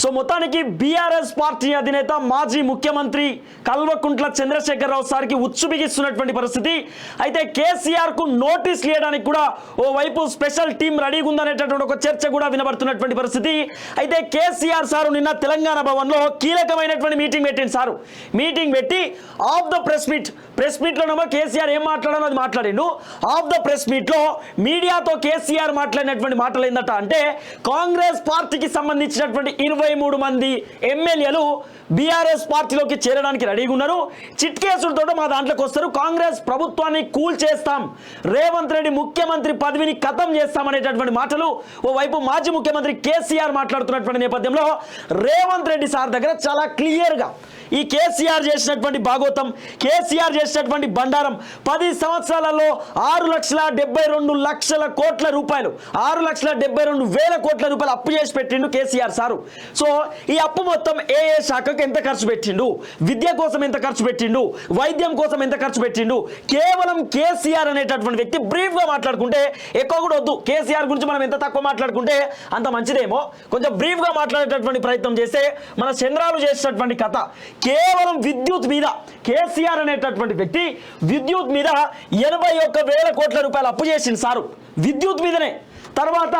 So మొత్తానికి BRS party అధినేత మాజీ ముఖ్యమంత్రి కల్వకుంట్ల చంద్రశేఖరరావు సార్కి ఉచ్చు బిగిస్తున్నటువంటి పరిస్థితి. అయితే కేసీఆర్కు నోటీస్ ఇవ్వడానికి కూడా ఓ వైపు స్పెషల్ టీం రెడీగా ఉందనేటటువంటి ఒక చర్చ కూడా వినబడుతున్నటువంటి పరిస్థితి. అయితే కేసీఆర్ సారు నిన్న తెలంగాణ భవన్లో కీలకమైనటువంటి మీటింగ్ పెట్టింది సారు. మీటింగ్ పెట్టి of the press meet press మీట్లోనేమో KCR ఏం మాట్లాడాలో అది మాట్లాడిండు. ఆఫ్ ద ప్రెస్ మీట్లో మీడియాతో కేసీఆర్ మాట్లాడినటువంటి మాటలు ఏందట అంటే కాంగ్రెస్ పార్టీకి సంబంధించినటువంటి ఇరవై మూడు మంది ఎమ్మెల్యేలు బీఆర్ఎస్ పార్టీలోకి చేరడానికి రెడీగా ఉన్నారు. చిట్ కేసులతో మా దాంట్లోకి వస్తారు. కాంగ్రెస్ ప్రభుత్వాన్ని కూల్ చేస్తాం. రేవంత్ రెడ్డి ముఖ్యమంత్రి పదవిని ఖతం చేస్తాం అనేటటువంటి మాటలు ఓవైపు మాజీ ముఖ్యమంత్రి కేసీఆర్ మాట్లాడుతున్నటువంటి నేపథ్యంలో రేవంత్ రెడ్డి సార్ దగ్గర చాలా క్లియర్గా ఈ కేసీఆర్ చేసినటువంటి భాగోతం కేసీఆర్ చేసినటువంటి బండారం పది సంవత్సరాలలో ఆరు లక్షల డెబ్బై రెండు లక్షల కోట్ల రూపాయలు ఆరు లక్షల డెబ్బై రెండు వేల కోట్ల రూపాయలు అప్పు చేసి పెట్టిండు కేసీఆర్ సారు. సో ఈ అప్పు మొత్తం ఏ ఏ శాఖకు ఎంత ఖర్చు పెట్టిండు? విద్య కోసం ఎంత ఖర్చు పెట్టిండు? వైద్యం కోసం ఎంత ఖర్చు పెట్టిండు? కేవలం కేసీఆర్ అనేటటువంటి వ్యక్తి బ్రీఫ్గా మాట్లాడుకుంటే ఎక్కువ కూడా వద్దు. కేసీఆర్ గురించి మనం ఎంత తక్కువ మాట్లాడుకుంటే అంత మంచిదేమో. కొంచెం బ్రీఫ్గా మాట్లాడేటటువంటి ప్రయత్నం చేస్తే మన చంద్రాలు చేసినటువంటి కథ కేవలం విద్యుత్ మీద కేసీఆర్ అనేటటువంటి వ్యక్తి విద్యుత్ మీద ఎనభై ఒక్క వేల కోట్ల రూపాయలు అప్పు చేసింది సారు. విద్యుత్ మీదనే. తర్వాత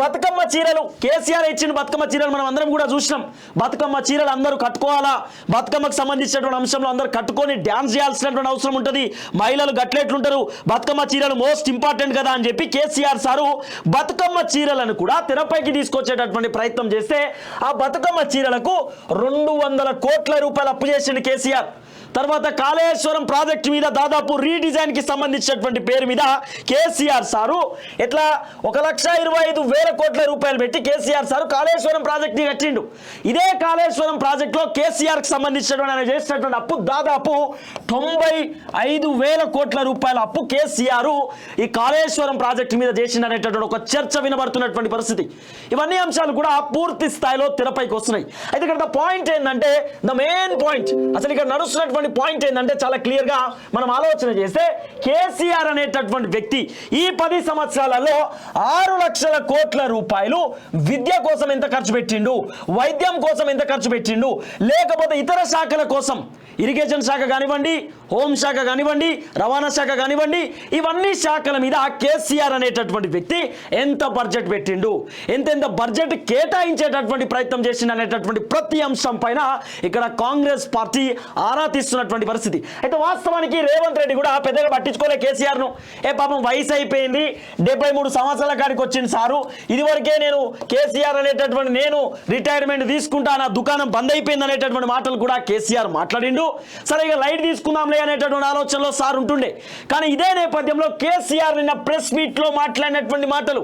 బతుకమ్మ చీరలు కేసీఆర్ ఇచ్చిన బతుకమ్మ చీరలు మనం అందరం కూడా చూసినాం. బతుకమ్మ చీరలు అందరూ కట్టుకోవాలా? బతుకమ్మకు సంబంధించినటువంటి అంశంలో అందరూ కట్టుకొని డ్యాన్స్ చేయాల్సినటువంటి అవసరం ఉంటుంది. మహిళలు గట్లెట్లుంటారు. బతుకమ్మ చీరలు మోస్ట్ ఇంపార్టెంట్ కదా అని చెప్పి కేసీఆర్ సారు బతుకమ్మ చీరలను కూడా తెరపైకి తీసుకొచ్చేటటువంటి ప్రయత్నం చేస్తే ఆ బతుకమ్మ చీరలకు రెండు వందల కోట్ల రూపాయలు అప్పు చేసిండు కేసీఆర్. తర్వాత కాళేశ్వరం ప్రాజెక్ట్ మీద దాదాపు రీడిజైన్కి సంబంధించినటువంటి పేరు మీద కేసీఆర్ సారు. ఎట్లా? ఒక లక్ష ఇరవై ఐదు వేల కోట్ల రూపాయలు పెట్టి కేసీఆర్ సారు కాళేశ్వరం ప్రాజెక్ట్ని కట్టిండు. ఇదే కాళేశ్వరం ప్రాజెక్ట్లో కేసీఆర్కి కేసీఆర్ సంబంధించినటువంటి ఆయన చేసినటువంటి అప్పు దాదాపు తొంభై ఐదు వేల కోట్ల రూపాయల అప్పు కేసీఆర్ ఈ కాళేశ్వరం ప్రాజెక్ట్ మీద చేసిండనేటటువంటి ఒక చర్చ వినబడుతున్నటువంటి పరిస్థితి. ఇవన్నీ అంశాలు కూడా పూర్తి స్థాయిలో తెరపైకి వస్తున్నాయి. అయితే ఇక్కడ పాయింట్ ఏంటంటే ద మెయిన్ పాయింట్. అసలు ఇక్కడ నడుస్తున్నటువంటి పాయింట్ ఏంటంటే చాలా క్లియర్గా మనం ఆలోచన చేస్తే కేసీఆర్ అనేటటువంటి వ్యక్తి ఈ పది సంవత్సరాలలో ఆరు లక్షల కోట్ల రూపాయలు విద్య కోసం ఎంత ఖర్చు పెట్టిండు? వైద్యం కోసం ఎంత ఖర్చు పెట్టిండు? లేకపోతే ఇతర శాఖల కోసం? ఇరిగేషన్ శాఖ కానివ్వండి హోం శాఖ కానివ్వండి రవాణా శాఖ కానివ్వండి ఇవన్నీ శాఖల మీద కేసీఆర్ అనేటటువంటి వ్యక్తి ఎంత బడ్జెట్ పెట్టిండు? ఎంతెంత బడ్జెట్ కేటాయించేటటువంటి ప్రయత్నం చేసిండు అనేటటువంటి ప్రతి అంశం పైన ఇక్కడ కాంగ్రెస్ పార్టీ ఆరా తీస్తున్నటువంటి పరిస్థితి. అయితే వాస్తవానికి రేవంత్ రెడ్డి కూడా పెద్దగా పట్టించుకోలే కేసీఆర్ను ఏ పాపం వయసు అయిపోయింది డెబ్బై మూడు సంవత్సరాల కాడికి వచ్చింది సారు. ఇదివరకే నేను కేసీఆర్ అనేటటువంటి నేను రిటైర్మెంట్ తీసుకుంటా నా దుకాణం బంద్ అయిపోయింది అనేటటువంటి మాటలు కూడా కేసీఆర్ మాట్లాడిండు. సరే ఇక లైట్ తీసుకుందాంలే అనేటటువంటి ఆలోచనలో సార్ ఉంటుండే. కానీ ఇదే నేపథ్యంలో కేసీఆర్ నిన్న ప్రెస్ మీట్లో మాట్లాడినటువంటి మాటలు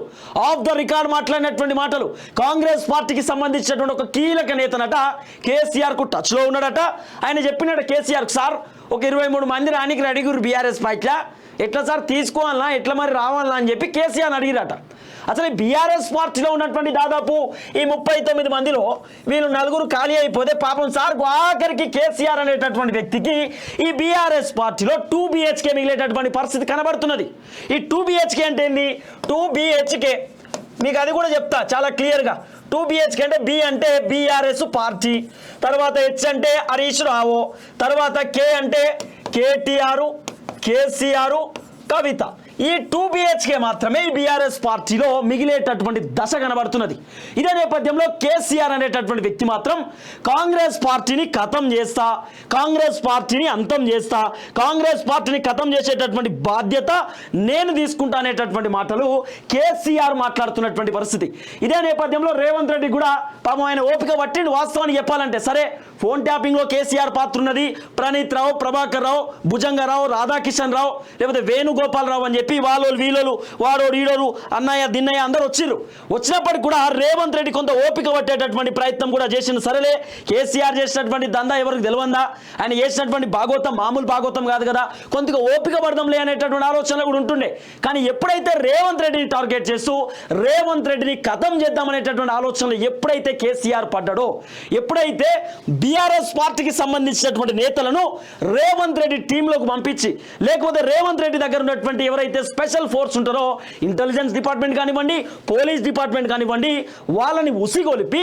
ఆఫ్ ద రికార్డ్ మాట్లాడినటువంటి మాటలు కాంగ్రెస్ పార్టీకి సంబంధించినటువంటి ఒక కీలక నేతనట కేసీఆర్కు టచ్లో ఉన్నాడట. ఆయన చెప్పినట్టు కేసీఆర్ సార్ ఒక ఇరవై మూడు మంది రానికి రెడీగురు బీఆర్ఎస్ పార్టీలా? ఎట్లా సార్ తీసుకోవాలనా? ఎట్లా మరి రావాలనా అని చెప్పి కేసీఆర్ అడిగిరట. అసలు బీఆర్ఎస్ పార్టీలో ఉన్నటువంటి దాదాపు ఈ ముప్పై తొమ్మిది మందిలో వీళ్ళు నలుగురు ఖాళీ అయిపోతే పాపం సార్ ఆఖరికి కేసీఆర్ అనేటటువంటి వ్యక్తికి ఈ బీఆర్ఎస్ పార్టీలో టూ బిహెచ్కే మిగిలేటటువంటి పరిస్థితి కనబడుతున్నది. ఈ టూ బిహెచ్కే అంటే ఏంది? Two BHK. మీకు అది కూడా చెప్తా చాలా క్లియర్గా. టూ బిహెచ్కే అంటే బి అంటే బీఆర్ఎస్ పార్టీ తర్వాత హెచ్ అంటే హరీష్ రావు తర్వాత కే అంటే కేటీఆర్ కేసీఆర్ కవిత ఈ టూ బిహెచ్కే మాత్రమే ఈ బీఆర్ఎస్ పార్టీలో మిగిలేటటువంటి దశ కనబడుతున్నది. ఇదే నేపథ్యంలో కేసీఆర్ అనేటటువంటి వ్యక్తి మాత్రం కాంగ్రెస్ పార్టీని ఖతం చేస్తా కాంగ్రెస్ పార్టీని అంతం చేస్తా కాంగ్రెస్ పార్టీని ఖతం చేసేటటువంటి బాధ్యత నేను తీసుకుంటా అనేటటువంటి మాటలు కేసీఆర్ మాట్లాడుతున్నటువంటి పరిస్థితి. ఇదే నేపథ్యంలో రేవంత్ రెడ్డి కూడా పాపం ఆయన ఓపిక పట్టిండి వాస్తవానికి చెప్పాలంటే సరే ఫోన్ ట్యాపింగ్లో కేసీఆర్ పాత్ర ఉన్నది. ప్రణీత్ రావు ప్రభాకర్ రావు భుజంగరావు రాధాకిషన్ రావు లేకపోతే వేణుగోపాల్ రావు అని చెప్పి వాళ్ళు వీళ్ళు వాడోడు ఈడోడు అన్నయ్య దిన్నయ్య అందరూ వచ్చిర్రు. వచ్చినప్పటికి కూడా రేవంత్ రెడ్డి కొంత ఓపిక పట్టేటటువంటి ప్రయత్నం కూడా చేసిన సరేలే కేసీఆర్ చేసినటువంటి దందా ఎవరికి తెలియందా ఆయన చేసినటువంటి భాగోతం మామూలు భాగోతం కాదు కదా. కొంతగా ఓపిక పడదాంలే అనేటటువంటి ఆలోచనలు కూడా ఉంటుండే. కానీ ఎప్పుడైతే రేవంత్ రెడ్డిని టార్గెట్ చేస్తూ రేవంత్ రెడ్డిని కథం చేద్దామనేటటువంటి ఆలోచనలు ఎప్పుడైతే కేసీఆర్ పడ్డాడో ఎప్పుడైతే బీఆర్ఎస్ పార్టీకి సంబంధించినటువంటి నేతలను రేవంత్ రెడ్డి టీంలోకి పంపించి లేకపోతే రేవంత్ రెడ్డి దగ్గర ఉన్నటువంటి ఎవరైతే ఎవరైతే స్పెషల్ ఫోర్స్ ఉంటారో ఇంటెలిజెన్స్ డిపార్ట్మెంట్ కానివ్వండి పోలీస్ డిపార్ట్మెంట్ కానివ్వండి వాళ్ళని ఉసిగొలిపి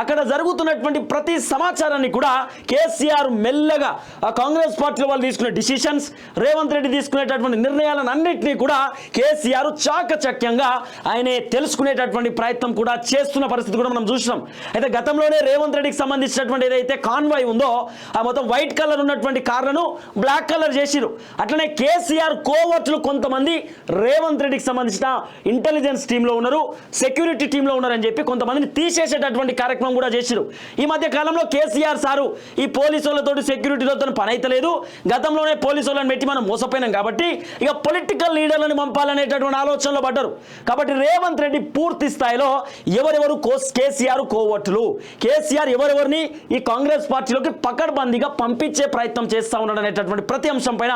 అక్కడ జరుగుతున్నటువంటి ప్రతి సమాచారాన్ని కూడా కేసీఆర్ మెల్లగా ఆ కాంగ్రెస్ పార్టీలో వాళ్ళు తీసుకునే డిసిషన్స్ రేవంత్ రెడ్డి తీసుకునేటటువంటి నిర్ణయాలను అన్నింటినీ కూడా కేసీఆర్ చాకచక్యంగా ఆయనే తెలుసుకునేటటువంటి ప్రయత్నం కూడా చేస్తున్న పరిస్థితి కూడా మనం చూసినాం. అయితే గతంలోనే రేవంత్ రెడ్డికి సంబంధించినటువంటి ఏదైతే కాన్వాయ్ ఉందో ఆ మొత్తం వైట్ కలర్ ఉన్నటువంటి కార్లను బ్లాక్ కలర్ చేసిరు అట్లనే కేసీఆర్ కోవర్ట్లు కొంతమంది రేవంత్ రెడ్డికి సంబంధించిన ఇంటెలిజెన్స్ టీంలో ఉన్నారు సెక్యూరిటీ టీంలో ఉన్నారని చెప్పి కొంతమందిని తీసేసేటటువంటి కార్యక్రమం కూడా చేశారు ఈ మధ్య కాలంలో కేసీఆర్ సారు ఈ పోలీసు వాళ్ళతో సెక్యూరిటీలతో పని అయితలేదు గతంలోనే పోలీసు వాళ్ళని పెట్టి మనం మోసపోయినాం కాబట్టి ఇక పొలిటికల్ లీడర్లను పంపాలనేటటువంటి ఆలోచనలో పడ్డారు. కాబట్టి రేవంత్ రెడ్డి పూర్తి స్థాయిలో ఎవరెవరు కోస్ కేసీఆర్ కోవట్లు కేసీఆర్ ఎవరెవరిని ఈ కాంగ్రెస్ పార్టీలోకి పకడ్బందీగా పంపించే ప్రయత్నం చేస్తా ఉన్నాడు అనేటటువంటి ప్రతి అంశం పైన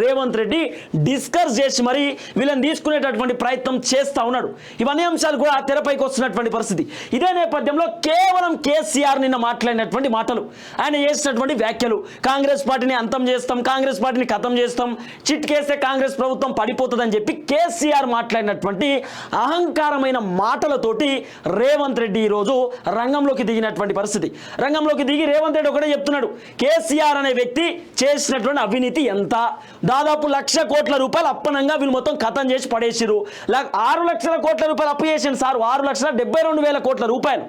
రేవంత్ రెడ్డి డిస్కస్ చేసి మరి వీళ్ళని తీసుకునేటటువంటి ప్రయత్నం చేస్తా ఉన్నాడు. ఇవన్నీ అంశాలు కూడా తెరపైకి వస్తున్నటువంటి పరిస్థితి. ఇదే నేపథ్యంలో కేవలం కేసీఆర్ నిన్న మాట్లాడినటువంటి మాటలు. ఆయన చేసినటువంటి వ్యాఖ్యలు. కాంగ్రెస్ పార్టీని అంతం చేస్తాం కాంగ్రెస్ పార్టీని కథం చేస్తాం చిట్కేస్తే కాంగ్రెస్ ప్రభుత్వం పడిపోతుందని చెప్పి కేసీఆర్ మాట్లాడినటువంటి అహంకారమైన మాటలతోటి రేవంత్ రెడ్డి ఈరోజు రంగంలోకి దిగినటువంటి పరిస్థితి. రంగంలోకి దిగి రేవంత్ రెడ్డి ఒకటే చెప్తున్నాడు. కేసీఆర్ అనే వ్యక్తి చేసినటువంటి అవినీతి ఎంత? దాదాపు లక్ష కోట్ల రూపాయలు అప్పనంగా వీళ్ళు మొత్తం ఖతం చేసి పడేసిరు ఆరు లక్షల కోట్ల రూపాయలు అప్పు చేసిండు సార్. ఆరు లక్షల డెబ్బై రెండు వేల కోట్ల రూపాయలు.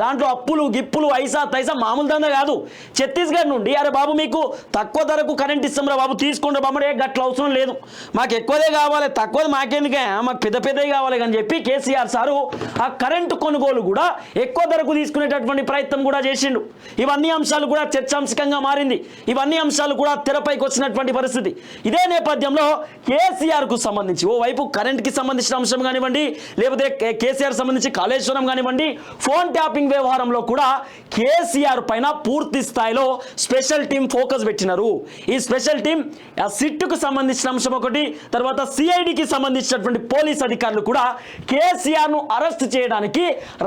దాంట్లో అప్పులు గిప్పులు ఐసా తైసా మామూలు దంద కాదు. ఛత్తీస్గఢ్ నుండి అరే బాబు మీకు తక్కువ ధరకు కరెంట్ ఇస్తాంరా బాబు తీసుకుంటే బాబు ఏ గట్ల అవసరం లేదు. మాకు ఎక్కువదే కావాలి తక్కువది మాకెందుకే? మాకు పెద్ద పెద్దవి కావాలి అని చెప్పి కేసీఆర్ సారు ఆ కరెంటు కొనుగోలు కూడా ఎక్కువ ధరకు తీసుకునేటటువంటి ప్రయత్నం కూడా చేసిండు. ఇవన్నీ అంశాలు కూడా చర్చాంశకంగా మారింది. ఇవన్నీ అంశాలు కూడా తెరపైకి వచ్చినటువంటి పరిస్థితి. ఇదే నేపథ్యంలో కేసీఆర్కు సంబంధించి. ఓ వైపు కరెంట్కి సంబంధించిన అంశం కానివ్వండి లేకపోతే కేసీఆర్ సంబంధించి కాళేశ్వరం కానివ్వండి ఫోన్ ట్యాపింగ్ వ్యవహారంలో కూడా కేసీఆర్ పైన పూర్తి స్థాయిలో స్పెషల్ టీం ఫోకస్ పెట్టినారు. ఈ స్పెషల్ టీం ఆ సిట్టుకు సంబంధించిన అంశం ఒకటి తర్వాత సిఐడికి సంబంధించినటువంటి పోలీస్ అధికారులు కూడా కేసీఆర్ను అరెస్ట్ చేయడానికి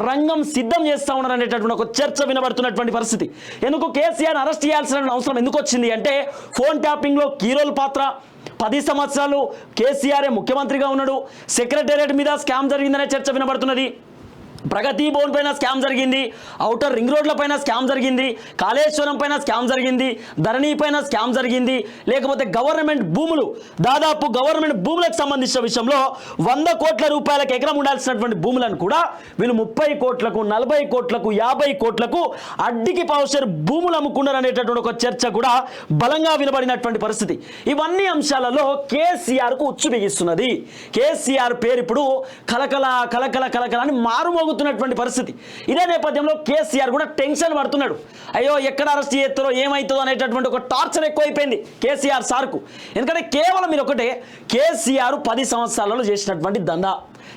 రంగం సిద్ధం చేస్తా ఉన్నారు అనేటటువంటి ఒక చర్చ వినబడుతున్నటువంటి పరిస్థితి. ఎందుకు కేసీఆర్ అరెస్ట్ చేయాల్సిన అవసరం ఎందుకు వచ్చింది అంటే ఫోన్ ట్యాపింగ్లో కీరోల్ పాత్ర పది సంవత్సరాలు కేసీఆర్ ముఖ్యమంత్రిగా ఉన్నాడు. సెక్రటేరియట్ మీద స్కామ్ జరిగిందనే చర్చ వినబడుతున్నది. ప్రగతి భవన్ పైన స్కామ్ జరిగింది ఔటర్ రింగ్ రోడ్ల పైన స్కామ్ జరిగింది కాళేశ్వరం పైన స్కామ్ జరిగింది ధరణి పైన స్కామ్ జరిగింది లేకపోతే గవర్నమెంట్ భూములు దాదాపు గవర్నమెంట్ భూములకు సంబంధించిన విషయంలో వంద కోట్ల రూపాయలకు ఎకరం ఉండాల్సినటువంటి భూములను కూడా వీళ్ళు ముప్పై కోట్లకు నలభై కోట్లకు యాభై కోట్లకు అడ్డికి పావుషర్ భూములు అమ్ముకున్నారు అనేటటువంటి ఒక చర్చ కూడా బలంగా వినబడినటువంటి పరిస్థితి. ఇవన్నీ అంశాలలో కేసీఆర్కు ఉచ్చు బిగిస్తున్నది. కేసీఆర్ పేరు ఇప్పుడు కలకల కలకల కలకల అని మారుమోగుతున్నటువంటి పరిస్థితి. ఇదే నేపథ్యంలో కేసీఆర్ కూడా టెన్షన్ పడుతున్నాడు. అయ్యో ఎక్కడ అరెస్ట్ చేస్తారో ఏమవుతుందో అనేటటువంటి ఒక టార్చర్ ఎక్కువైపోయింది కేసీఆర్ సార్కు. ఎందుకంటే కేవలం మీరు ఒకటే కేసీఆర్ పది సంవత్సరాలలో చేసినటువంటి దందా.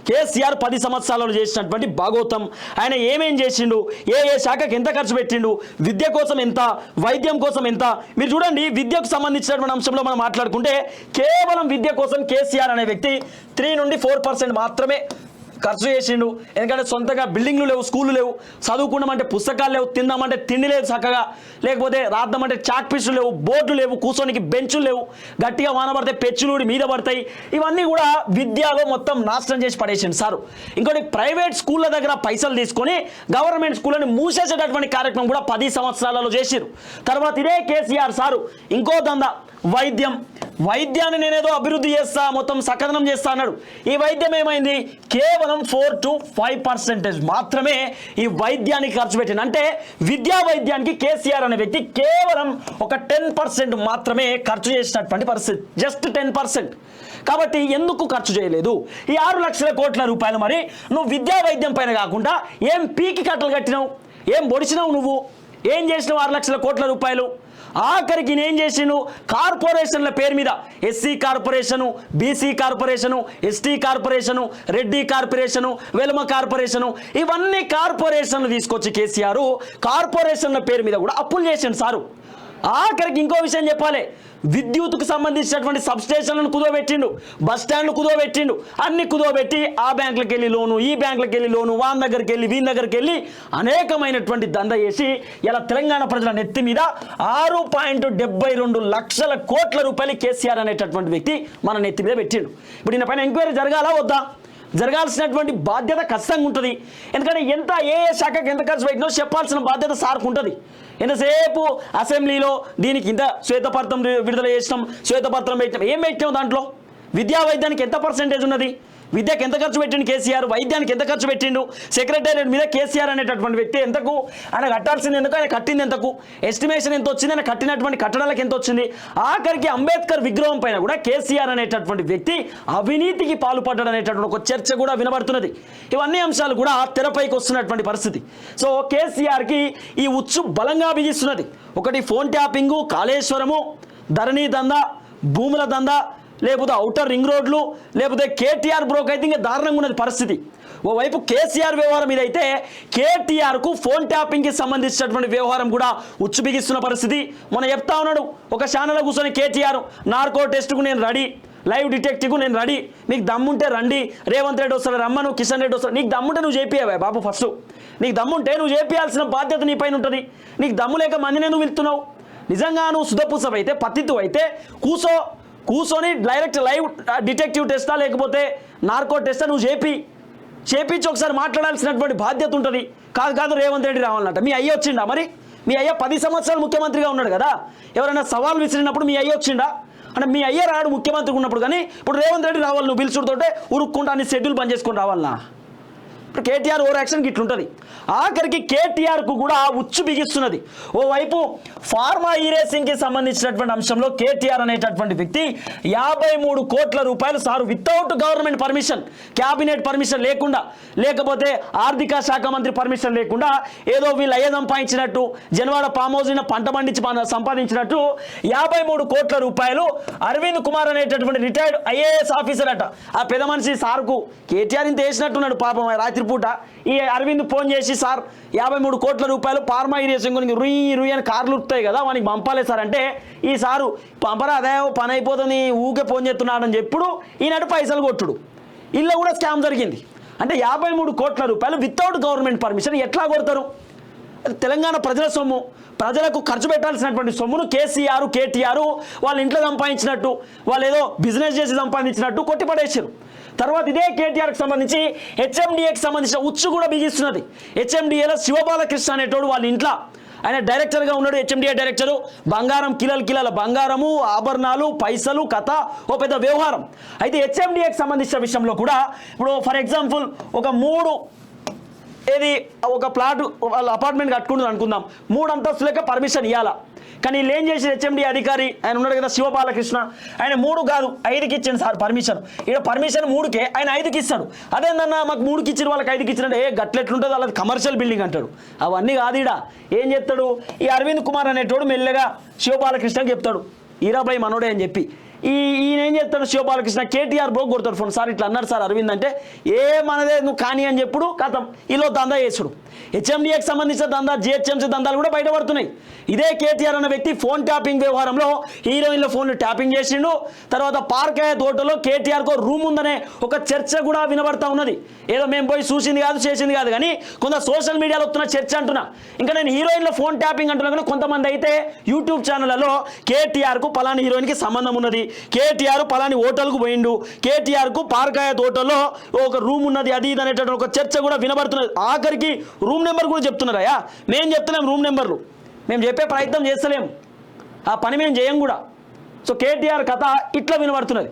కేసీఆర్ పది సంవత్సరాలలో చేసినటువంటి భాగోతం. ఆయన ఏమేం చేసిండు? ఏ ఏ శాఖకి ఎంత ఖర్చు పెట్టిండు? విద్య కోసం ఎంత? వైద్యం కోసం ఎంత? మీరు చూడండి విద్యకు సంబంధించినటువంటి అంశంలో మనం మాట్లాడుకుంటే కేవలం విద్య కోసం కేసీఆర్ అనే వ్యక్తి త్రీ నుండి ఫోర్ పర్సెంట్ మాత్రమే ఖర్చు చేసిండు. ఎందుకంటే సొంతగా బిల్డింగ్లు లేవు స్కూళ్ళు లేవు. చదువుకున్నామంటే పుస్తకాలు లేవు తిందామంటే తిండి లేదు చక్కగా. లేకపోతే రాద్దామంటే చాక్ పీసులు లేవు బోర్డులు లేవు కూర్చోనికి బెంచులు లేవు. గట్టిగా వాన పడితే పెచ్చులుడి మీద పడతాయి. ఇవన్నీ కూడా విద్యలో మొత్తం నాశనం చేసి పడేసిండు సారు. ఇంకోటి ప్రైవేట్ స్కూళ్ళ దగ్గర పైసలు తీసుకొని గవర్నమెంట్ స్కూళ్ళని మూసేసేటటువంటి కార్యక్రమం కూడా పది సంవత్సరాలలో చేసిరు తర్వాత ఇదే కేసీఆర్ సారు ఇంకో దందా. వైద్యం. వైద్యాన్ని నేనేదో అభివృద్ధి చేస్తా మొత్తం సకదనం చేస్తా అన్నాడు. ఈ వైద్యం ఏమైంది? కేవలం ఫోర్ టు ఫైవ్ పర్సెంటేజ్ మాత్రమే ఈ వైద్యానికి ఖర్చు పెట్టింది. అంటే విద్యా వైద్యానికి కేసీఆర్ అనే వ్యక్తి కేవలం ఒక టెన్ పర్సెంట్ మాత్రమే ఖర్చు చేసినటువంటి పరిస్థితి. Just ten percent. కాబట్టి ఎందుకు ఖర్చు చేయలేదు? ఈ ఆరు లక్షల కోట్ల రూపాయలు మరి నువ్వు విద్యా వైద్యం పైన కాకుండా ఏం పీకి కట్టలు కట్టినావు? ఏం బొడిచినావు నువ్వు? ఏం చేసినావు ఆరు లక్షల కోట్ల రూపాయలు? ఆఖరికి నేను చేసిండు? కార్పొరేషన్ల పేరు మీద SC corporation BC corporation ST corporation Reddy corporation Velama corporation ఇవన్నీ కార్పొరేషన్లు తీసుకొచ్చి కేసీఆర్ కార్పొరేషన్ల పేరు మీద కూడా అప్పులు చేసిండు సారు. ఆఖరికి ఇంకో విషయం చెప్పాలి. విద్యుత్కు సంబంధించినటువంటి సబ్ స్టేషన్లను కుదోబెట్టిండు బస్ స్టాండ్లు కుదోబెట్టిండు అన్ని కుదోబెట్టి ఆ బ్యాంకులకు వెళ్ళి లోను ఈ బ్యాంకులకు వెళ్ళి లోను వాన్ దగ్గరికి వెళ్ళి వీని దగ్గరికి వెళ్ళి అనేకమైనటువంటి దంద చేసి ఇలా తెలంగాణ ప్రజల నెత్తి మీద ఆరు పాయింట్ డెబ్బై రెండు లక్షల కోట్ల రూపాయలు కేసీఆర్ అనేటటువంటి వ్యక్తి మన నెత్తి మీద పెట్టిండు. ఇప్పుడు ఈయన పైన ఎంక్వైరీ జరగాలా వద్దా? జరగాల్సినటువంటి బాధ్యత ఖచ్చితంగా ఉంటుంది. ఎందుకంటే ఎంత ఏ ఏ ఎంత ఖర్చు పెట్టినో చెప్పాల్సిన బాధ్యత సార్కు ఉంటుంది. ఎంతసేపు అసెంబ్లీలో దీనికి ఇంత శ్వేతపత్రం విడుదల చేసినాం శ్వేతపత్రం పెట్టినాం ఏం పెట్టినాం దాంట్లో? విద్యా వైద్యానికి ఎంత పర్సెంటేజ్ ఉన్నది? విద్యకి ఎంత ఖర్చు పెట్టిండు కేసీఆర్? వైద్యానికి ఎంత ఖర్చు పెట్టిండు? సెక్రటేరియట్ మీద కేసీఆర్ అనేటటువంటి వ్యక్తి ఎంతకు ఆయన కట్టాల్సింది ఎందుకు? ఆయన కట్టింది ఎంతకు ఎస్టిమేషన్ ఎంత వచ్చింది? ఆయన కట్టినటువంటి కట్టడాలకు ఎంత వచ్చింది? ఆఖరికి అంబేద్కర్ విగ్రహం పైన కూడా కేసీఆర్ అనేటటువంటి వ్యక్తి అవినీతికి పాల్పడ్డాడు అనేటటువంటి ఒక చర్చ కూడా వినబడుతున్నది. ఇవన్నీ అంశాలు కూడా తెరపైకి వస్తున్నటువంటి పరిస్థితి. సో కేసీఆర్కి ఈ ఉచ్చు బలంగా బిగిస్తున్నది ఒకటి ఫోన్ ట్యాపింగు కాళేశ్వరము ధరణి దందా భూముల దందా లేకపోతే అవుటర్ రింగ్ రోడ్లు లేకపోతే కేటీఆర్ బ్రోక్ అయితే ఇంకా దారుణంగా ఉన్నది పరిస్థితి. ఓవైపు కేసీఆర్ వ్యవహారం మీద అయితే కేటీఆర్కు ఫోన్ ట్యాపింగ్కి సంబంధించినటువంటి వ్యవహారం కూడా ఉచ్చుబిగిస్తున్న పరిస్థితి. మొన్న చెప్తా ఉన్నాడు ఒక ఛానల్లో కూర్చొని కేటీఆర్ నార్కో టెస్ట్కు నేను రెడీ లైవ్ డిటెక్టివ్కు నేను రెడీ నీకు దమ్ముంటే రండి రేవంత్ రెడ్డి వస్తాడు రమ్మను కిషన్ రెడ్డి వస్తాడు నీకు దమ్ముంటే నువ్వు చేపియావా బాబు ఫస్ట్. నీకు దమ్ముంటే నువ్వు చేపియాల్సిన బాధ్యత నీ పైన ఉంటుంది. నీకు దమ్ము లేక మందినే నువ్వు వెళ్తున్నావు నిజంగా నువ్వు సుధపూసవ అయితే అయితే కూసో కూర్చొని డైరెక్ట్ లైవ్ డిటెక్టివ్ టెస్టా లేకపోతే నార్కో టెస్టా నువ్వు చేపి చేపించి ఒకసారి మాట్లాడాల్సినటువంటి బాధ్యత ఉంటుంది. కాదు కాదు రేవంత్ రెడ్డి రావాలన్నట మీ అయ్య వచ్చిండా? మరి మీ అయ్య పది సంవత్సరాలు ముఖ్యమంత్రిగా ఉన్నాడు కదా. ఎవరైనా సవాల్ విసిరినప్పుడు మీ అయ్య వచ్చిండా? అంటే మీ అయ్య రాడు ముఖ్యమంత్రి ఉన్నప్పుడు కానీ ఇప్పుడు రేవంత్ రెడ్డి రావాలి నువ్వు పిలుచుడుతోటే ఉరుక్కుంటా అని షెడ్యూల్ బంద్ చేసుకొని రావాలనా? ఇప్పుడు కేటీఆర్ ఓ యాక్షన్కి ఇట్లుంటుంది ఆఖరికి కేటీఆర్కు కూడా ఉచ్చు బిగిస్తున్నది. ఓవైపు ఫార్మా ఈరేసింగ్కి సంబంధించినటువంటి అంశంలో కేటీఆర్ అనేటటువంటి వ్యక్తి యాభై మూడు కోట్ల రూపాయలు sir without government permission cabinet permission లేకుండా లేకపోతే ఆర్థిక శాఖ మంత్రి పర్మిషన్ లేకుండా ఏదో వీళ్ళు అయ్య సంపాదించినట్టు జనవాడ ఫామ్ హౌస్ పంట పండించి సంపాదించినట్టు యాభై మూడు కోట్ల రూపాయలు అరవింద్ కుమార్ అనేటటువంటి రిటైర్డ్ ఐఏఎస్ ఆఫీసర్ అట. ఆ పెద్ద మనిషి సార్కు కేటీఆర్ ఇంత వేసినట్టున్నాడు పాపం రాత్రి రాత్రిపూట ఈ అరవింద్ ఫోన్ చేసి సార్ యాభై మూడు కోట్ల రూపాయలు ఫార్మా ఇరేషన్ గురించి రుయి రుయి అని కార్లు ఉరుకుతాయి కదా వానికి పంపాలి సార్. అంటే ఈ సారు పంపరా అదే పని అయిపోతుంది ఊకే ఫోన్ చేస్తున్నాడని చెప్పుడు ఈనాడు పైసలు కొట్టుడు. ఇల్లు కూడా స్కామ్ జరిగింది. అంటే యాభై మూడు కోట్ల రూపాయలు వితౌట్ గవర్నమెంట్ పర్మిషన్ ఎట్లా కొడతారు? తెలంగాణ ప్రజల సొమ్ము ప్రజలకు ఖర్చు పెట్టాల్సినటువంటి సొమ్మును కేసీఆర్ కేటీఆర్ వాళ్ళ ఇంట్లో సంపాదించినట్టు వాళ్ళు ఏదో బిజినెస్ చేసి సంపాదించినట్టు కొట్టిపడేసారు తర్వాత ఇదే కేటీఆర్కి సంబంధించి హెచ్ఎండిఏకి సంబంధించిన ఉచ్చు కూడా బిగిస్తున్నది. హెచ్ఎండిఏలో శివబాలకృష్ణ అనేటోడు వాళ్ళ ఇంట్లో. ఆయన డైరెక్టర్గా ఉన్నాడు హెచ్ఎండిఏ డైరెక్టరు. బంగారం కిలల కిలల బంగారము ఆభరణాలు పైసలు కథ ఓ పెద్ద వ్యవహారం. అయితే హెచ్ఎండిఏకి సంబంధించిన విషయంలో కూడా ఇప్పుడు ఫర్ ఎగ్జాంపుల్ ఒక మూడు ఏది ఒక ప్లాట్ వాళ్ళ అపార్ట్మెంట్ కట్టుకుంటుంది అనుకుందాం. మూడు అంతస్తులకే పర్మిషన్ ఇవ్వాలా కానీ వీళ్ళు ఏం చేసి హెచ్ఎండి అధికారి ఆయన ఉన్నాడు కదా శివబాలకృష్ణ ఆయన మూడు కాదు ఐదుకి ఇచ్చాను సార్ పర్మిషన్. ఇక్కడ పర్మిషన్ మూడుకే ఆయన ఐదుకి ఇస్తాడు. అదేందన్నా మాకు మూడుకి ఇచ్చిన వాళ్ళకి ఐదుకి ఇచ్చినట్టు? ఏ గట్లెట్లుంటుంది వాళ్ళది కమర్షియల్ బిల్డింగ్ అంటాడు. అవన్నీ కాదు ఏం చెప్తాడు? ఈ అరవింద్ కుమార్ అనేటోడు మెల్లగా శివబాలకృష్ణకి చెప్తాడు. ఈరాబాయి మనోడే అని చెప్పి. ఈ ఈయన ఏం చేస్తాడు శివబాలకృష్ణ? కేటీఆర్ బ్రో కొడతాడు ఫోన్. సార్ ఇట్లా అన్నారు సార్ అరవింద్ అంటే ఏ మనదే నువ్వు కానీ అని చెప్పుడు కథం. ఈలో దందా చేసుడు హెచ్ఎండిఏకి సంబంధించిన దందా జిహెచ్ఎంసీ దందాలు కూడా బయటపడుతున్నాయి. ఇదే కేటీఆర్ అన్న వ్యక్తి ఫోన్ ట్యాపింగ్ వ్యవహారంలో హీరోయిన్ల ఫోన్లు ట్యాపింగ్ చేసిండు. తర్వాత పార్కాయ తోటలో కేటీఆర్కు రూమ్ ఉందనే ఒక చర్చ కూడా వినబడతా ఉన్నది. ఏదో మేము పోయి చూసింది కాదు చేసింది కాదు. కానీ కొంత సోషల్ మీడియాలో వస్తున్న చర్చ అంటున్నా. ఇంకా నేను హీరోయిన్ల ఫోన్ ట్యాపింగ్ అంటున్నా. కానీ కొంతమంది అయితే యూట్యూబ్ ఛానళ్ళలో కేటీఆర్కు పలాని హీరోయిన్కి సంబంధం ఉన్నది. కేటీఆర్ పలాని హోటల్కు పోయిండు. కేటీఆర్కు పార్కాయ తోటలో ఒక రూమ్ ఉన్నది అది ఇది అనేటటువంటి ఒక చర్చ కూడా వినబడుతున్నది. ఆఖరికి రూమ్ నెంబర్ కూడా చెప్తున్నారయ్యా మేము చెప్తలేం రూమ్ నెంబర్లు. మేము చెప్పే ప్రయత్నం చేస్తలేము ఆ పని మేము చేయం కూడా. సో కేటీఆర్ కథ ఇట్లా వినబడుతున్నది.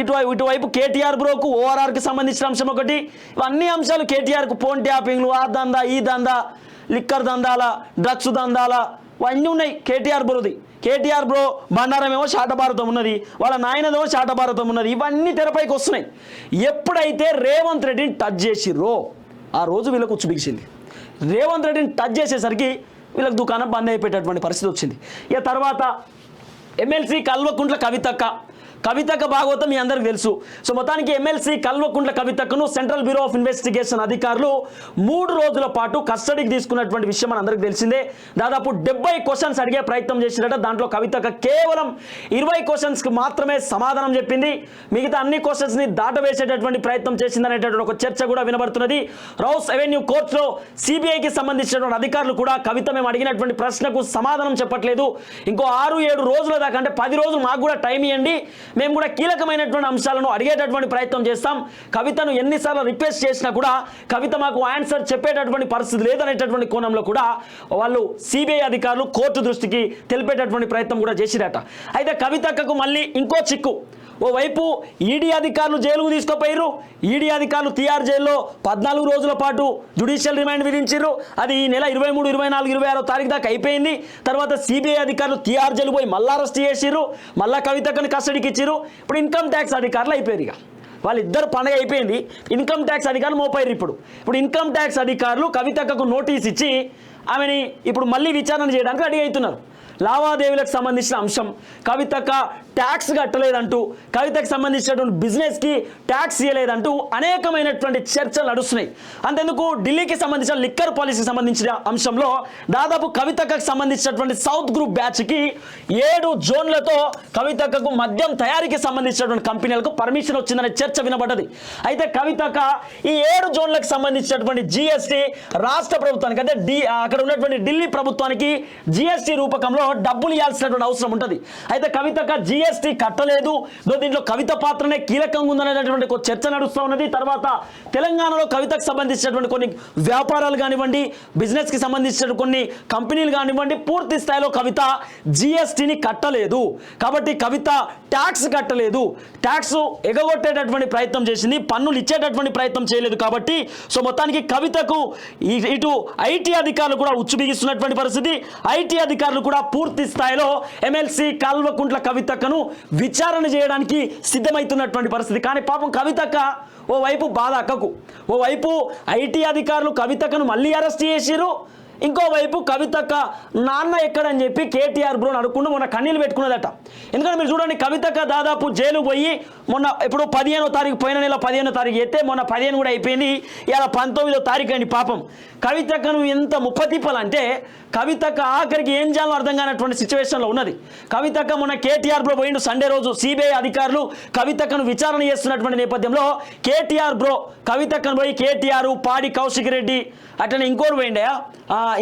ఇటు ఇటువైపు కేటీఆర్ బ్రోకు ఓఆర్ఆర్కి సంబంధించిన అంశం ఒకటి. ఇవన్నీ అంశాలు కేటీఆర్కు ఫోన్ ట్యాపింగ్లు ఆ దందా ఈ దందా లిక్కర్ దందాల డ్రగ్స్ దందాల అవన్నీ ఉన్నాయి కేటీఆర్ బ్రోది. కేటీఆర్ బ్రో బండారమేమో ఏమో శాటభారతం ఉన్నది వాళ్ళ నాయనదేమో శాటభారతం ఉన్నది ఇవన్నీ తెరపైకి వస్తున్నాయి. ఎప్పుడైతే రేవంత్ రెడ్డిని టచ్ చేసిర్రో ఆ రోజు వీళ్ళకు ఉచ్చుబిగిసింది రేవంత్ రెడ్డిని టచ్ చేసేసరికి వీళ్ళకి దుకాణం బంద్ అయిపోయేటటువంటి పరిస్థితి వచ్చింది. ఇక తర్వాత ఎమ్మెల్సీ కల్వకుంట్ల కవితక్క కవితక భాగవతం మీ అందరికి తెలుసు. సో మొత్తానికి ఎమ్మెల్సీ కల్వకుంట్ల కవితకును సెంట్రల్ బ్యూరో ఆఫ్ ఇన్వెస్టిగేషన్ అధికారులు మూడు రోజుల పాటు కస్టడీకి తీసుకున్నటువంటి విషయం మన అందరికి తెలిసిందే. దాదాపు డెబ్బై క్వశ్చన్స్ అడిగే ప్రయత్నం చేసినట్ట దాంట్లో కవితక కేవలం ఇరవై క్వశ్చన్స్కి మాత్రమే సమాధానం చెప్పింది. మిగతా అన్ని క్వశ్చన్స్ని దాటవేసేటటువంటి ప్రయత్నం చేసిందనేటటువంటి ఒక చర్చ కూడా వినబడుతున్నది. రౌస్ అవెన్యూ కోర్టులో సిబిఐకి సంబంధించినటువంటి అధికారులు కూడా కవిత మేము అడిగినటువంటి ప్రశ్నకు సమాధానం చెప్పట్లేదు. ఇంకో ఆరు ఏడు రోజుల దాకా అంటే పది రోజులు మాకు కూడా టైం ఇవ్వండి మేము కూడా కీలకమైనటువంటి అంశాలను అడిగేటటువంటి ప్రయత్నం చేస్తాం. కవితను ఎన్నిసార్లు రిక్వెస్ట్ చేసినా కూడా కవిత మాకు ఆన్సర్ చెప్పేటటువంటి పరిస్థితి లేదనేటటువంటి కోణంలో కూడా వాళ్ళు సిబిఐ అధికారులు కోర్టు దృష్టికి తెలిపేటటువంటి ప్రయత్నం కూడా చేసిరట. అయితే కవితకు మళ్ళీ ఇంకో చిక్కు. ఓవైపు ఈడీ అధికారులు జైలుకు తీసుకుపోయారు ఈడీ అధికారులు తీఆర్ జైల్లో పద్నాలుగు రోజుల పాటు జుడిషియల్ రిమాండ్ విధించారు అది ఈ నెల ఇరవై మూడు ఇరవై నాలుగు ఇరవై ఆరో తారీఖు దాకా అయిపోయింది. తర్వాత సిబిఐ అధికారులు తీఆర్ జైలు పోయి మళ్ళా అరెస్ట్ చేసిరు మళ్ళా కవితకని కస్టడీకి ఇచ్చిర్రు. ఇప్పుడు ఇన్కమ్ ట్యాక్స్ అధికారులు అయిపోయారు ఇక. వాళ్ళిద్దరు పండగ అయిపోయింది. ఇన్కమ్ ట్యాక్స్ అధికారులు మోపారు ఇప్పుడు. ఇప్పుడు ఇన్కమ్ ట్యాక్స్ అధికారులు కవితకు నోటీస్ ఇచ్చి ఆమెని ఇప్పుడు మళ్ళీ విచారణ చేయడానికి రెడీ అవుతున్నారు. లావాదేవీలకు సంబంధించిన అంశం. కవితక ట్యాక్స్ కట్టలేదంటూ కవితకు సంబంధించినటువంటి బిజినెస్కి ట్యాక్స్ ఇవ్వలేదంటూ అనేకమైనటువంటి చర్చలు నడుస్తున్నాయి. అంతెందుకు ఢిల్లీకి సంబంధించిన లిక్కర్ పాలసీకి సంబంధించిన అంశంలో దాదాపు కవితకకు సంబంధించినటువంటి సౌత్ గ్రూప్ బ్యాచ్కి ఏడు జోన్లతో కవితకకు మద్యం తయారీకి సంబంధించినటువంటి కంపెనీలకు పర్మిషన్ వచ్చిందనే చర్చ వినబడ్డది. అయితే కవితక ఈ ఏడు జోన్లకు సంబంధించినటువంటి జిఎస్టీ రాష్ట్ర ప్రభుత్వానికి అంటే డి అక్కడ ఉన్నటువంటి ఢిల్లీ ప్రభుత్వానికి జిఎస్టీ రూపకంలో డబ్బులు ఇవ్వాల్సినటువంటి అవసరం ఉంటుంది. అయితే కవితక జిఎస్టీ కట్టలేదు. దీంట్లో కవిత పాత్రనే కీలకంగా ఉందనేటటువంటి ఒక చర్చ నడుస్తూ ఉన్నది. తర్వాత తెలంగాణలో కవితకు సంబంధించినటువంటి కొన్ని వ్యాపారాలు కానివ్వండి బిజినెస్కి సంబంధించిన కొన్ని కంపెనీలు కానివ్వండి పూర్తి స్థాయిలో కవిత జిఎస్టీని కట్టలేదు. కాబట్టి కవిత ట్యాక్స్ కట్టలేదు. ట్యాక్స్ ఎగగొట్టేటటువంటి ప్రయత్నం చేసింది. పన్నులు ఇచ్చేటటువంటి ప్రయత్నం చేయలేదు కాబట్టి సో మొత్తానికి కవితకు ఈ- ఇటు ఐటీ అధికారులు కూడా ఉచ్చు బిగిస్తున్నటువంటి పరిస్థితి. ఐటీ అధికారులు కూడా పూర్తి స్థాయిలో ఎమ్మెల్సీ కాల్వకుంట్ల కవితక్కను విచారణ చేయడానికి సిద్ధమవుతున్నటువంటి పరిస్థితి. కానీ పాపం కవితక్క ఓవైపు బాధ అక్కకు. ఓవైపు ఐటీ అధికారులు కవితకను మళ్ళీ అరెస్ట్ చేసిరు ఇంకోవైపు కవితక్క నాన్న ఎక్కడని చెప్పి కేటీఆర్ బ్రోని అడుక్కుండు మొన్న కన్నీళ్ళు పెట్టుకున్నదట. ఎందుకంటే మీరు చూడండి కవితక్క దాదాపు జైలు పోయి మొన్న ఇప్పుడు పదిహేనో తారీఖు పోయిన నెల పదిహేనో తారీఖు అయితే మొన్న పదిహేను కూడా అయిపోయింది. ఇలా పంతొమ్మిదో తారీఖు అండి పాపం. కవితక్కను ఎంత ముప్పతిప్పలంటే కవితక్క ఆఖరికి ఏం చేయాలో అర్థం కానటువంటి సిచ్యువేషన్లో ఉన్నది. కవితక్క మొన్న కేటీఆర్ బ్రో పోయిండు సండే రోజు సిబిఐ అధికారులు కవితక్కను విచారణ చేస్తున్నటువంటి నేపథ్యంలో కేటీఆర్ బ్రో కవితక్కను పోయి కేటీఆర్ పాడి కౌశిక్ రెడ్డి అట్లనే ఇంకోరు పోయిండే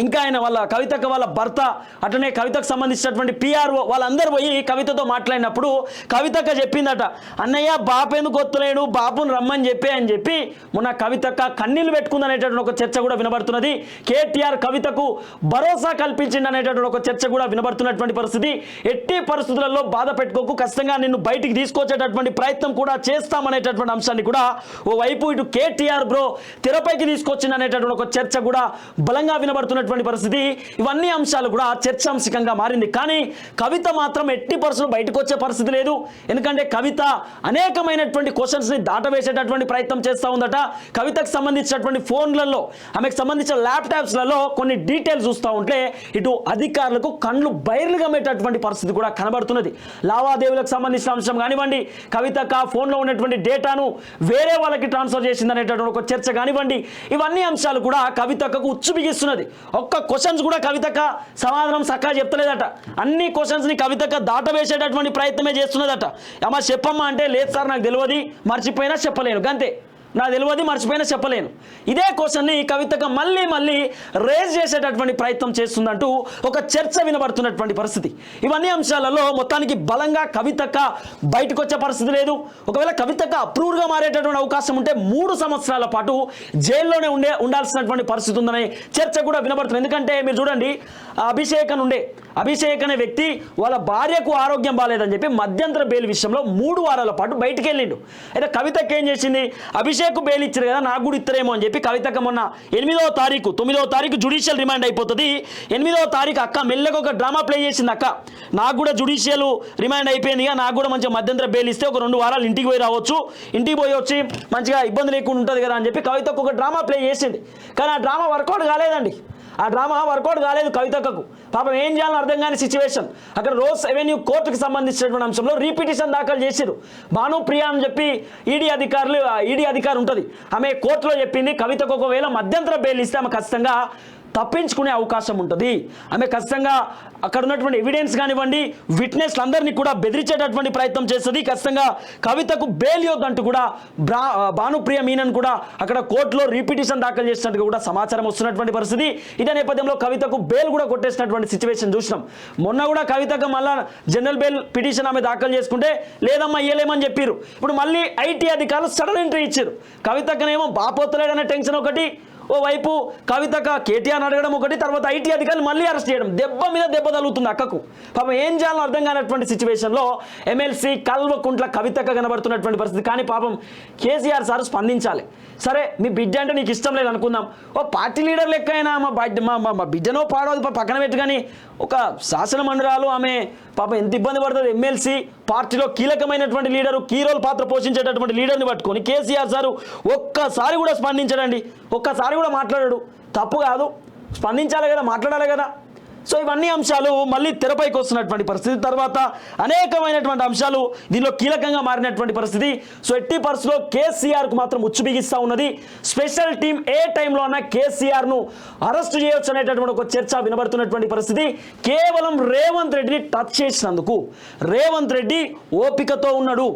ఇంకా ఆయన వాళ్ళ కవితక్క వాళ్ళ భర్త అట్లనే కవితకు సంబంధించినటువంటి పిఆర్ఓ వాళ్ళందరూ పోయి కవితతో మాట్లాడినప్పుడు కవితక్క చెప్పిందట అన్నయ్య బాపు ఎందుకు వస్తలేడు బాపుని రమ్మని చెప్పి అని చెప్పి మొన్న కవితక్క కన్నీళ్ళు పెట్టుకుంది అనేటటువంటి ఒక చర్చ కూడా వినబడుతున్నది. కేటీఆర్ కవితకు భరోసా కల్పించింది అనేటటువంటి ఒక చర్చ కూడా వినబడుతున్నటువంటి పరిస్థితి. ఎట్టి పరిస్థితులలో బాధ పెట్టుకోకు ఖచ్చితంగా నిన్ను బయటికి తీసుకొచ్చేటటువంటి ప్రయత్నం కూడా చేస్తామనేటటువంటి అంశాన్ని కూడా ఓ వైపు ఇటు కేటీఆర్ బ్రో తెరపైకి తీసుకొచ్చింది అనేటటువంటి ఒక చర్చ కూడా బలంగా వినబడుతున్నటువంటి పరిస్థితి. ఇవన్నీ అంశాలు కూడా చర్చాంశకంగా మారింది. కానీ కవిత మాత్రం ఎట్టి పరిస్థితులు బయటకు వచ్చే పరిస్థితి లేదు. ఎందుకంటే కవిత అనేకమైనటువంటి క్వశ్చన్స్ని దాటవేసేటటువంటి ప్రయత్నం చేస్తూ ఉందట. కవితకు సంబంధించినటువంటి ఫోన్లలో ఆమెకు సంబంధించిన ల్యాప్టాప్స్లలో కొన్ని డీటెయిల్స్ చూస్తూ ఉంటే ఇటు అధికారులకు కళ్ళు బయర్లు గమ్మేటటువంటి పరిస్థితి కూడా కనబడుతున్నది. లావాదేవీలకు సంబంధించిన అంశం కానివ్వండి కవితకు ఆ ఫోన్లో ఉన్నటువంటి డేటాను వేరే వాళ్ళకి ట్రాన్స్ఫర్ చేసింది అనేటటువంటి ఒక చర్చ కానివ్వండి ఇవన్నీ అంశాలు కూడా కవితకు ఉచ్చు బిగిస్తున్నది. ఒక్క క్వశ్చన్స్ కూడా కవితక సమాధానం సక్కగా చెప్తలేదట. అన్ని క్వశ్చన్స్ని కవితక దాటవేసేటటువంటి ప్రయత్నమే చేస్తున్నదట. అమ్మ చెప్పమ్మా అంటే లేదు సార్ నాకు తెలియదు మర్చిపోయినా చెప్పలేను. గంతే. నా తెలియదు మర్చిపోయినా చెప్పలేను. ఇదే క్వశ్చన్ని కవితగా మళ్ళీ మళ్ళీ రేజ్ చేసేటటువంటి ప్రయత్నం చేస్తుందంటూ ఒక చర్చ వినబడుతున్నటువంటి పరిస్థితి. ఇవన్నీ అంశాలలో మొత్తానికి బలంగా కవితక బయటకు వచ్చే పరిస్థితి లేదు. ఒకవేళ కవితక అప్రూవ్గా మారేటటువంటి అవకాశం ఉంటే మూడు సంవత్సరాల పాటు జైల్లోనే ఉండే ఉండాల్సినటువంటి పరిస్థితి ఉందనే చర్చ కూడా వినబడుతుంది. ఎందుకంటే మీరు చూడండి అభిషేకం ఉండే అభిషేక్ అనే వ్యక్తి వాళ్ళ భార్యకు ఆరోగ్యం బాగాలేదని చెప్పి మధ్యంతర బెయిల్ విషయంలో మూడు వారాల పాటు బయటికి వెళ్ళిండు. అయితే కవితకి ఏం చేసింది? అభిషేక్ బెయిల్ ఇచ్చారు కదా నాకు కూడా ఇస్తారేమో అని చెప్పి కవితకు మొన్న ఎనిమిదవ తారీఖు తొమ్మిదవ తారీఖు జుడిషియల్ రిమాండ్ అయిపోతుంది. ఎనిమిదవ తారీఖు అక్క మెల్లగా ఒక డ్రామా ప్లే చేసింది అక్క. నాకు కూడా జుడిషియల్ రిమాండ్ అయిపోయింది నాకు కూడా మంచిగా మధ్యంతర బెయిల్ ఇస్తే ఒక రెండు వారాలు ఇంటికి పోయి రావచ్చు. ఇంటికి పోయి వచ్చి మంచిగా ఇబ్బంది లేకుండా ఉంటుంది కదా అని చెప్పి కవితకు ఒక డ్రామా ప్లే చేసింది. కానీ ఆ డ్రామా వర్కౌట్ కాలేదండి. ఆ డ్రామా వర్కౌట్ కాలేదు కవితకు పాపం ఏం చేయాలని అర్థం కాని సిచ్యువేషన్ అక్కడ రోజ్ రెవెన్యూ కోర్టుకు సంబంధించినటువంటి అంశంలో రీపిటిషన్ దాఖలు చేశారు భానుప్రియ అని చెప్పి ఈడీ అధికారులు ఈడీ అధికారి ఉంటుంది. ఆమె కోర్టులో చెప్పింది కవితకు ఒకవేళ మధ్యంతర బెయిల్ ఇస్తే ఆమె ఖచ్చితంగా తప్పించుకునే అవకాశం ఉంటుంది. ఆమె ఖచ్చితంగా అక్కడ ఉన్నటువంటి ఎవిడెన్స్ కానివ్వండి విట్నెస్లు అందరినీ కూడా బెదిరించేటటువంటి ప్రయత్నం చేస్తుంది. ఖచ్చితంగా కవితకు బెయిల్ ఇవ్వద్దంటూ కూడా బ్రా భానుప్రియ మీనన్ కూడా అక్కడ కోర్టులో రీపిటిషన్ దాఖలు చేసినట్టుగా కూడా సమాచారం వస్తున్నటువంటి పరిస్థితి. ఇదే నేపథ్యంలో కవితకు బెయిల్ కూడా కొట్టేసినటువంటి సిచ్యువేషన్ చూసినాం. మొన్న కూడా కవితకు మళ్ళా జనరల్ బెయిల్ పిటిషన్ ఆమె దాఖలు చేసుకుంటే లేదమ్మా ఇయ్యలేమని చెప్పారు ఇప్పుడు మళ్ళీ ఐటీ అధికారులు సడన్ ఎంట్రీ ఇచ్చారు కవితకనేమో బాపోతలేడనే టెన్షన్ ఒకటి ఓ వైపు కవితక కేటీఆర్ అడగడం ఒకటి తర్వాత ఐటీ అధికారులు మళ్ళీ అరెస్ట్ చేయడం. దెబ్బ మీద దెబ్బ తగులుతుంది అక్కకు. పాపం ఏం చేయాలో అర్థం కానటువంటి సిచ్యువేషన్లో ఎమ్మెల్సీ కల్వకుంట్ల కవితక కనబడుతున్నటువంటి పరిస్థితి. కానీ పాపం కేసీఆర్ సార్ స్పందించాలి. సరే మీ బిడ్డ అంటే నీకు ఇష్టం లేదు అనుకుందాం. ఓ పార్టీ లీడర్ లెక్క అయినా మా బిడ్డ మా మా- బిడ్డనో పాడవది పక్కన పెట్టు కానీ ఒక శాసన మండలాలు ఆమె పాపం ఎంత ఇబ్బంది పడుతుంది? ఎమ్మెల్సీ పార్టీలో కీలకమైనటువంటి లీడరు కీరోల్ పాత్ర పోషించేటటువంటి లీడర్ని పట్టుకొని కేసీఆర్ సారు ఒక్కసారి కూడా స్పందించడండి. ఒక్కసారి కూడా మాట్లాడాడు. తప్పు కాదు. స్పందించాలి కదా మాట్లాడాలి కదా. సో ఇవన్నీ అంశాలు మళ్ళీ తెరపైకి వస్తున్నటువంటి పరిస్థితి. తర్వాత అనేకమైనటువంటి అంశాలు దీనిలో కీలకంగా మారినటువంటి పరిస్థితి. సో ఎట్టి పరిస్థితిలో కేసీఆర్కు మాత్రం ఉచ్చు బిగిస్తూ ఉన్నది. స్పెషల్ టీం ఏ టైంలో అన్నా కేసీఆర్ను అరెస్ట్ చేయొచ్చు అనేటటువంటి ఒక చర్చ వినబడుతున్నటువంటి పరిస్థితి. కేవలం రేవంత్ రెడ్డిని టచ్ చేసినందుకు రేవంత్ రెడ్డి ఓపికతో ఉన్నాడు.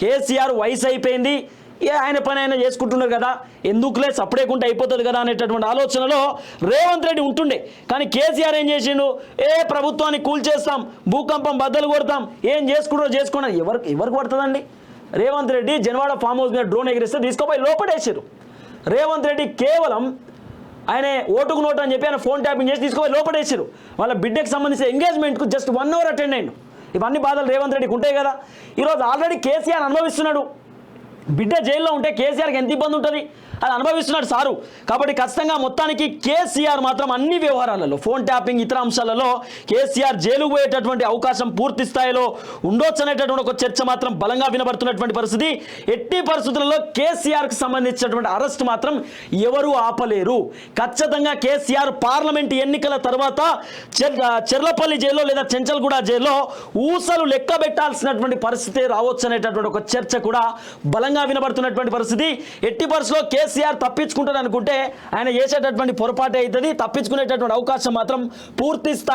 కేసీఆర్ వయసు అయిపోయింది. ఏ ఆయన పని ఆయన చేసుకుంటున్నారు కదా? ఎందుకులే సపరేకుంటే అయిపోతుంది కదా అనేటటువంటి ఆలోచనలో రేవంత్ రెడ్డి ఉంటుండే. కానీ కేసీఆర్ ఏం చేసిండు? ఏ ప్రభుత్వాన్ని కూల్చేస్తాం భూకంపం బద్దలు కొడతాం ఏం చేసుకుంటారో చేసుకున్నారు. ఎవరు ఎవరికి పడుతుందండి రేవంత్ రెడ్డి జనవాడ ఫామ్ హౌస్ మీద డ్రోన్ ఎగిరిస్తే తీసుకుపోయి లోపడేసారు రేవంత్ రెడ్డి కేవలం ఆయన ఓటుకు నోటు అని చెప్పి ఆయన ఫోన్ ట్యాపింగ్ చేసి తీసుకుపోయి లోపడేసారు వాళ్ళ బిడ్డకి సంబంధించిన ఎంగేజ్మెంట్కు జస్ట్ వన్ అవర్ అటెండ్ అయ్యాడు. ఇవన్నీ బాధలు రేవంత్ రెడ్డికి ఉంటాయి కదా. ఈరోజు ఆల్రెడీ కేసీఆర్ అనుభవిస్తున్నాడు. బిడ్డ జైల్లో ఉంటే కేసీఆర్కి ఎంత ఇబ్బంది ఉంటుంది? అది అనుభవిస్తున్నాడు సారు. కాబట్టి ఖచ్చితంగా మొత్తానికి కేసీఆర్ మాత్రం అన్ని వ్యవహారాలలో ఫోన్ ట్యాపింగ్ ఇతర అంశాలలో కేసీఆర్ జైలు పోయేటటువంటి అవకాశం పూర్తి స్థాయిలో ఉండొచ్చు అనేటటువంటి ఒక చర్చ మాత్రం బలంగా వినబడుతున్నటువంటి పరిస్థితి. ఎట్టి పరిస్థితులలో కేసీఆర్కి సంబంధించినటువంటి అరెస్ట్ మాత్రం ఎవరు ఆపలేరు. ఖచ్చితంగా కేసీఆర్ పార్లమెంట్ ఎన్నికల తర్వాత చెర్లపల్లి జైల్లో లేదా చెంచల్గూడ జైల్లో ఊసలు లెక్క పెట్టాల్సినటువంటి పరిస్థితి రావచ్చు అనేటటువంటి ఒక చర్చ కూడా బలంగా వినబడుతున్నటువంటి పరిస్థితి. ఎట్టి పరిస్థితిలో కేసీఆర్ తప్పించుకుంటాడు అనుకుంటే ఆయన చేసేటటువంటి పొరపాటు అవుతుంది. తప్పించుకునేటటువంటి అవకాశం మాత్రం పూర్తి స్థాయి